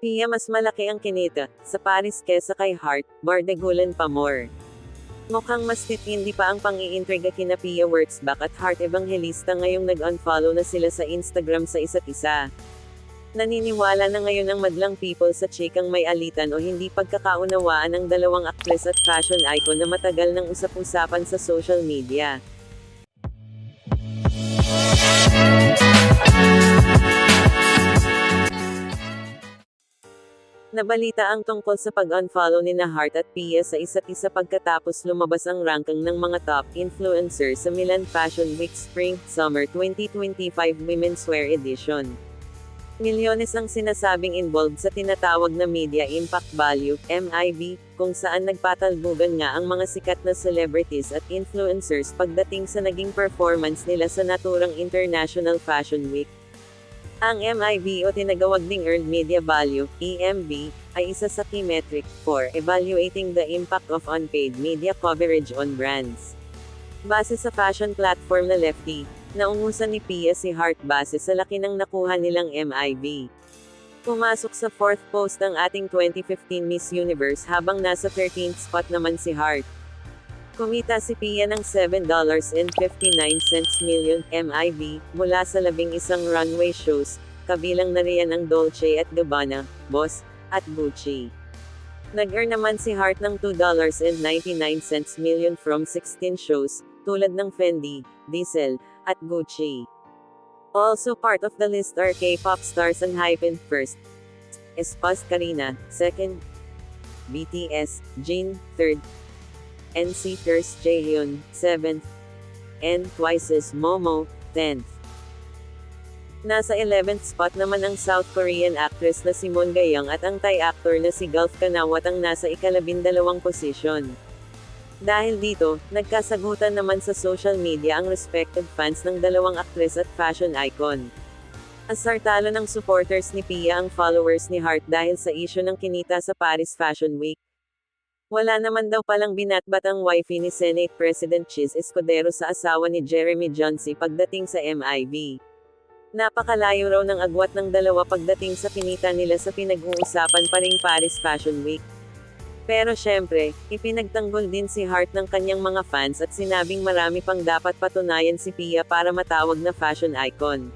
Pia mas malaki ang kinita, sa Paris kesa kay Hart, bardagulan pa more. Mukhang mas titindi pa ang pang-iintriga kina Pia Wurtzbach at Hart Evangelista ngayong nag-unfollow na sila sa Instagram sa isa't isa. Naniniwala na ngayon ang madlang people sa chikang may alitan o hindi pagkakaunawaan ng dalawang aktres at fashion icon na matagal nang usap-usapan sa social media. Nabalita ang tungkol sa pag-unfollow ni na Hart at Pia sa isa't isa pagkatapos lumabas ang ranking ng mga top influencers sa Milan Fashion Week Spring Summer 2025 Women's Wear Edition. Milyones ang sinasabing involved sa tinatawag na Media Impact Value, MIV, kung saan nagpatalbugan nga ang mga sikat na celebrities at influencers pagdating sa naging performance nila sa naturang International Fashion Week. Ang MIV o tinagawag ding Earned Media Value, EMV, ay isa sa key metric for evaluating the impact of unpaid media coverage on brands. Base sa fashion platform na Lefty, naungusan ni Pia si Hart base sa laki ng nakuha nilang MIV. Pumasok sa fourth post ang ating 2015 Miss Universe habang nasa 13th spot naman si Hart. Kumita si Pia ng $7.59 million MIV mula sa labing isang runway shows, kabilang na riyan ang Dolce at Gabbana, Boss, at Gucci. Nag-earn naman si Hart ng $2.99 million from 16 shows, tulad ng Fendi, Diesel, at Gucci. Also part of the list are K-pop stars and Hypen first, Espas Karina, second, BTS, Jin, third, NCTers Jaehyun, 7th, and Twice's Momo, 10th. Nasa 11th spot naman ang South Korean actress na si Moon Gayang at ang Thai actor na si Gulf Kanawat ang nasa ikalabindalawang posisyon. Dahil dito, nagkasagutan naman sa social media ang respected fans ng dalawang aktres at fashion icon. Asartalo ng supporters ni Pia ang followers ni Hart dahil sa isyo ng kinita sa Paris Fashion Week. Wala naman daw palang binatbat ang wifey ni Senate President Chiz Escudero sa asawa ni Jeremy Johnson pagdating sa MIV. Napakalayo raw ng agwat ng dalawa pagdating sa kinita nila sa pinag-uusapan pa ring Paris Fashion Week. Pero syempre, ipinagtanggol din si Hart ng kanyang mga fans at sinabing marami pang dapat patunayan si Pia para matawag na fashion icon.